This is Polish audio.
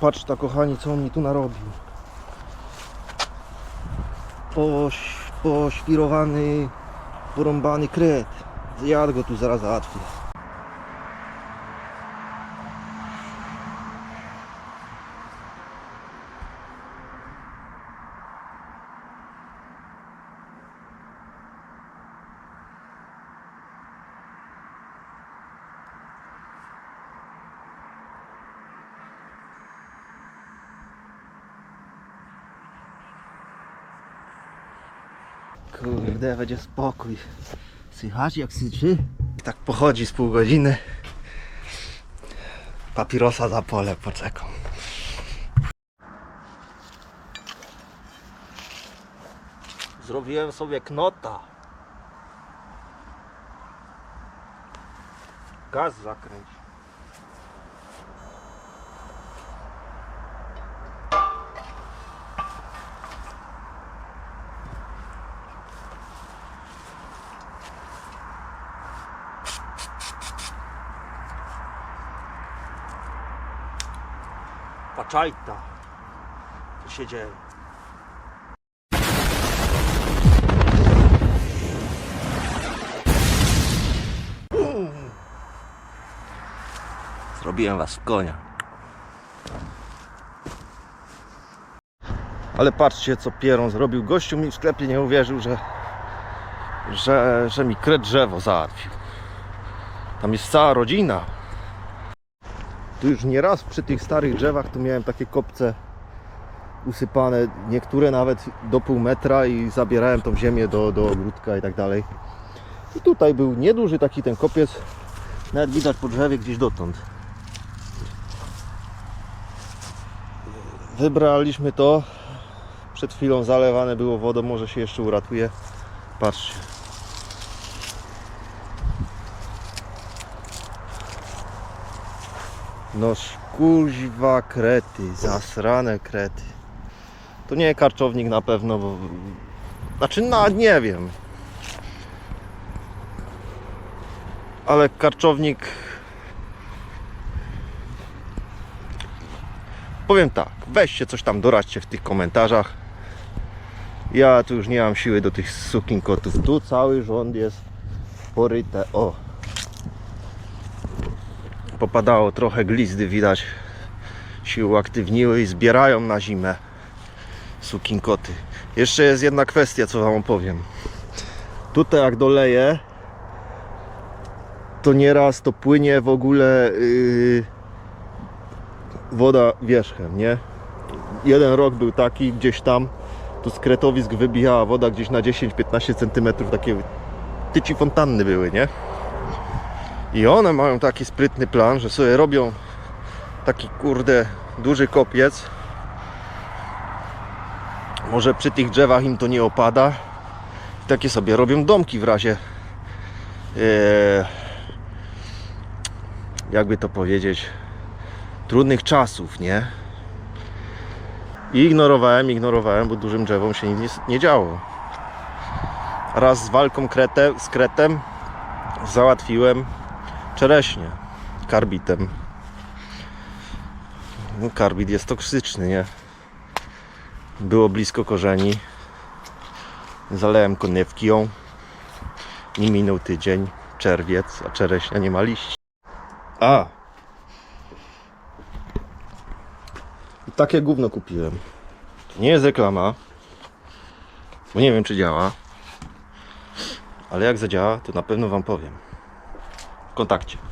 Patrz ta kochani, co on mi tu narobił. Poś, poświrowany, porąbany kret. Ja go tu zaraz załatwię. Kurde, będzie spokój. Słychać jak syczy? Tak pochodzi z pół godziny. Papirosa za pole poczekam. Zrobiłem sobie knota. Gaz zakręć. Paczajta. Co się dzieje? Zrobiłem was w konia. Ale patrzcie co Pieron zrobił. Gościu mi w sklepie nie uwierzył, że, że, że mi kret drzewo załatwił. Tam jest cała rodzina. Tu już nie raz przy tych starych drzewach tu miałem takie kopce usypane, niektóre nawet do pół metra i zabierałem tą ziemię do, do ogródka i tak dalej. I tutaj był nieduży taki ten kopiec, nawet widać po drzewie gdzieś dotąd. Wybraliśmy to, przed chwilą zalewane było wodą, może się jeszcze uratuje. Patrzcie. No kuźwa krety, zasrane krety. To nie karczownik na pewno, bo... Znaczy, no nie wiem. Ale karczownik... Powiem tak, weźcie coś tam, doradźcie w tych komentarzach. Ja tu już nie mam siły do tych sukin kotów. Tu cały rząd jest poryte. O, popadało trochę glizdy, widać się uaktywniły i zbierają na zimę sukinkoty. Jeszcze jest jedna kwestia, co wam opowiem. Tutaj jak doleję, to nieraz to płynie w ogóle yy, woda wierzchem, nie? Jeden rok był taki, gdzieś tam, tu z kretowisk wybijała woda gdzieś na 10-15 cm, takie tyci fontanny były, nie? I one mają taki sprytny plan, że sobie robią taki kurde duży kopiec. Może przy tych drzewach im to nie opada. I takie sobie robią domki w razie e, jakby to powiedzieć trudnych czasów, nie? I ignorowałem, ignorowałem, bo dużym drzewom się nic nie, działo. Raz z walką krete, z kretem załatwiłem czereśnie karbitem. No, karbit jest toksyczny, nie? Było blisko korzeni. Zalałem konewkią. Nie minął tydzień, czerwiec, a czereśnia nie ma liści. A! I takie gówno kupiłem. To nie jest reklama, bo nie wiem czy działa. Ale jak zadziała, to na pewno Wam powiem kontakcie.